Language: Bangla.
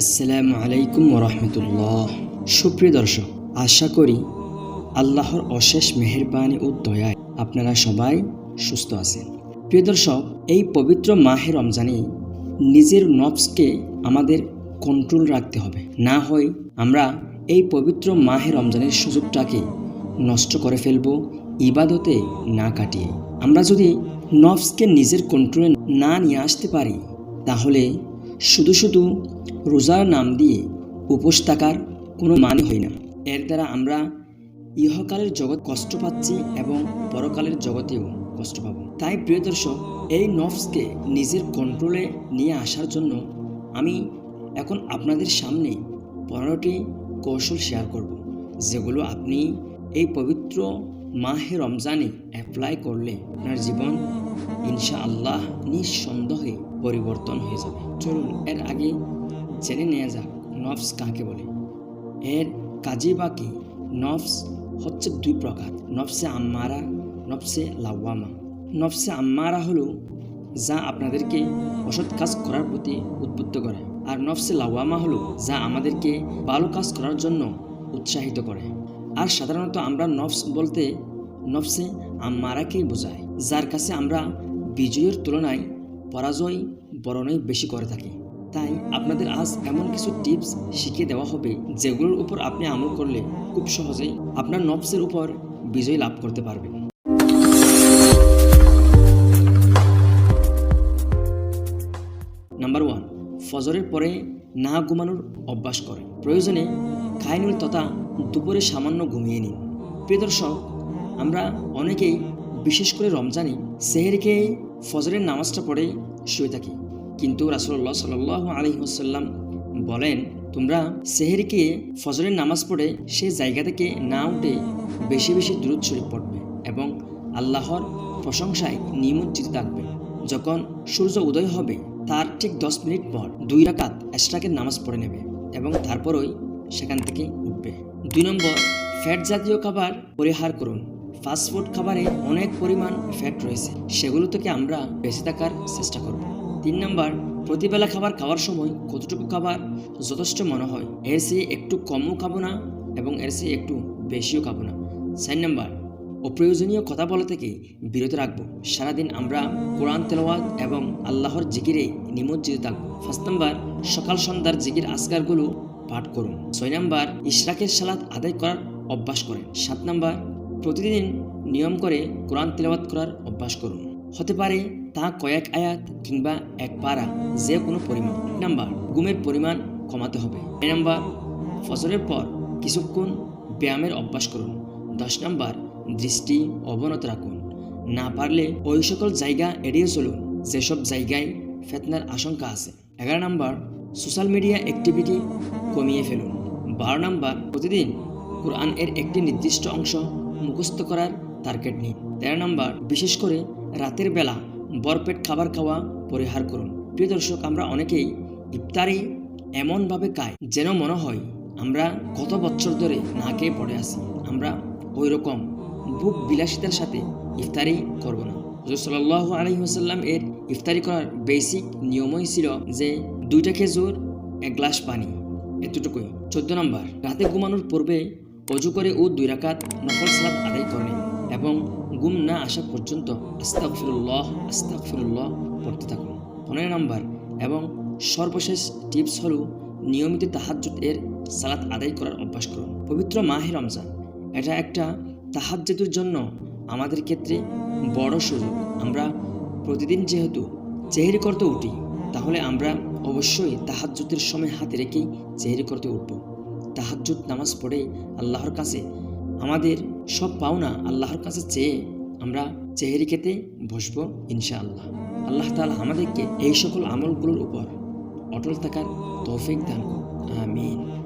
আসসালামু আলাইকুম ওরহমতুল্লাহ সুপ্রিয় দর্শক, আশা করি আল্লাহর অশেষ মেহেরবানি ও দয়ায় আপনারা সবাই সুস্থ আছেন। প্রিয় দর্শক, এই পবিত্র মাহে রমজানে নিজের নফসকে আমাদের কন্ট্রোল রাখতে হবে। না হয় আমরা এই পবিত্র মাহে রমজানের সুযোগটাকে নষ্ট করে ফেলব, ইবাদতে না কাটিয়ে। আমরা যদি নফসকে নিজের কন্ট্রোলে না নিয়ে আসতে পারি, তাহলে শুধু শুধু রোজার নাম দিয়ে উপোস থাকার কোনো মানে হয় না। এর দ্বারা আমরা ইহকালের জগৎ কষ্ট পাচ্ছি এবং পরকালের জগতেও কষ্ট পাবো। তাই প্রিয় দর্শক, এই নফসকে নিজের কন্ট্রোলে নিয়ে আসার জন্য আমি এখন আপনাদের সামনে পনেরোটি কৌশল শেয়ার করব, যেগুলো আপনি এই পবিত্র মাহে রমজানে অ্যাপ্লাই করলে আপনার জীবন ইনশা আল্লাহ নিঃসন্দেহে পরিবর্তন হয়ে যাবে। চলুন, এর আগে জেনে নেওয়া যাক নফস কাকে বলে। এর কাজে বাকি নফস হচ্ছে দুই প্রকার, নফসে আম্মারা, নফসে লাওয়ামা। নফসে আম্মারা হলো যা আপনাদেরকে অসৎ কাজ করার প্রতি উদ্বুদ্ধ করে, আর নফসে লাওয়ামা হলো যা আমাদেরকে ভালো কাজ করার জন্য উৎসাহিত করে। আর সাধারণত আমরা নফস বলতে নফসে আম্মারাকেই বোঝায়, যার কাছে আমরা বিজয়ের তুলনায় পরাজয় বরণই বেশি করে থাকি। তাই আপনাদের আজ এমন কিছু টিপস শিখিয়ে দেওয়া হবে, যেগুলোর উপর আপনি আমল করলে খুব সহজেই আপনার নফসের উপর বিজয় লাভ করতে পারবেন। নাম্বার ওয়ান, ফজরের পরে না ঘুমানোর অভ্যাস করে। প্রয়োজনে খায়নুল তথা দুপুরে সামান্য ঘুমিয়ে নিন। প্রিয় দর্শক, আমরা অনেকেই, বিশেষ করে রমজানে সেহেরকে ফজরের নামাজটা পড়ে শুয়ে থাকি। কিন্তু রাসুল্লাহ সাল আলহিহাসাল্লাম বলেন, তোমরা সেহেরিকে ফজরের নামাজ পড়ে সে জায়গা থেকে না উঠে বেশি বেশি দূরত শরীফ পড়বে এবং আল্লাহর প্রশংসায় নিমজ্জিত থাকবে। যখন সূর্য উদয় হবে, তার ঠিক দশ মিনিট পর দুই রাকাত এশরাকের নামাজ পড়ে নেবে এবং তারপরই সেখান থেকে দুই নম্বর ফ্যাট জাতীয় খাবার পরিহার করুন। ফাস্টফুড খাবারে অনেক পরিমাণ ফ্যাট রয়েছে। সেগুলো থেকে আমরা বেঁচে থাকার চেষ্টা করব। তিন নম্বর, প্রতিবেলা খাবার খাওয়ার সময় কতটুকু খাবার যথেষ্ট মনে হয়? এর চেয়ে একটু কমও খাব না এবং এর চেয়ে একটু বেশিও খাব না। চার নম্বর, অপ্রয়োজনীয় কথা বলা থেকে বিরত রাখব। সারাদিন আমরা কোরআন তেলাওয়াত এবং আল্লাহর জিকিরে নিমজ্জিত থাকব। পাঁচ নম্বর, সকাল সন্ধ্যার জিকির আসগারগুলো পাঠ করুন। ছয় নম্বর, ইশরাকের সালাদ আদায় করার অভ্যাস করেন। সাত নম্বর, প্রতিদিন নিয়ম করে কোরআন তেলাওয়াত করার অভ্যাস করুন। হতে পারে তা কয়েক আয়াত কিংবা এক পারা, যে কোনো পরিমাণ। নাম্বার, ঘুমের পরিমাণ কমাতে হবে। নয় নাম্বার ফসলের পর কিছুক্ষণ ব্যায়ামের অভ্যাস করুন। দশ নাম্বার, দৃষ্টি অবনত রাখুন। না পারলে ওই সকল জায়গা এড়িয়ে চলুন। যেসব জায়গায় ফেতনার আশঙ্কা আছে। এগারো নাম্বার সোশ্যাল মিডিয়া অ্যাক্টিভিটি কমিয়ে ফেলুন। বারো নাম্বার, প্রতিদিন কোরআন এর একটি নির্দিষ্ট অংশ মুখস্থ করার টার্গেট নিন। তেরো নাম্বার, বিশেষ করে রাতের বেলা বরপেট খাবার খাওয়া পরিহার করুন। প্রিয় দর্শক, আমরা অনেকেই ইফতারি এমনভাবে খাই যেন মনে হয় আমরা কত বছর ধরে না খেয়ে পড়ে আছি। আমরা ওই রকম বুক বিলাসিতার সাথে ইফতারি করব না। হজরত সাল্লাহ এর ইফতারি করার বেসিক নিয়মই ছিল যে দুইটা খেজুর, এক গ্লাস পানি, এতটুকুই। চোদ্দ নম্বর, রাতে ঘুমানোর পূর্বে অজু করে ও দুই রাকাত নফল সালাত আদায় করে এবং গুম না আসা পর্যন্ত আস্তাকফিরুল্লাহ আস্তাকফিরুল্লাহ পড়তে থাকুন। পনেরো নম্বর, এবং সর্বশেষ টিপস হল নিয়মিত তাহাজ্জুদ এর সালাত আদায় করার অভ্যাস করুন। পবিত্র মাহে রমজান, এটা একটা তাহাজ্জুদের জন্য আমাদের ক্ষেত্রে বড় সুযোগ। আমরা প্রতিদিন যেহেতু চেহারি করতে উঠি, তাহলে আমরা অবশ্যই তাহাজ্জুদের সময় হাতে রেখেই চেহারি করতে উঠব। তাহাজ্জুদ নামাজ পড়ে আল্লাহর কাছে। আমাদের সব পাওনা আল্লাহর কাছে চেয়ে আমরা চেহারি খেতে বসব ইনশাআল্লাহ। আল্লাহ তালা আমাদেরকে এই সকল আমলগুলোর উপর অটল থাকার তৌফিক দান আমিন।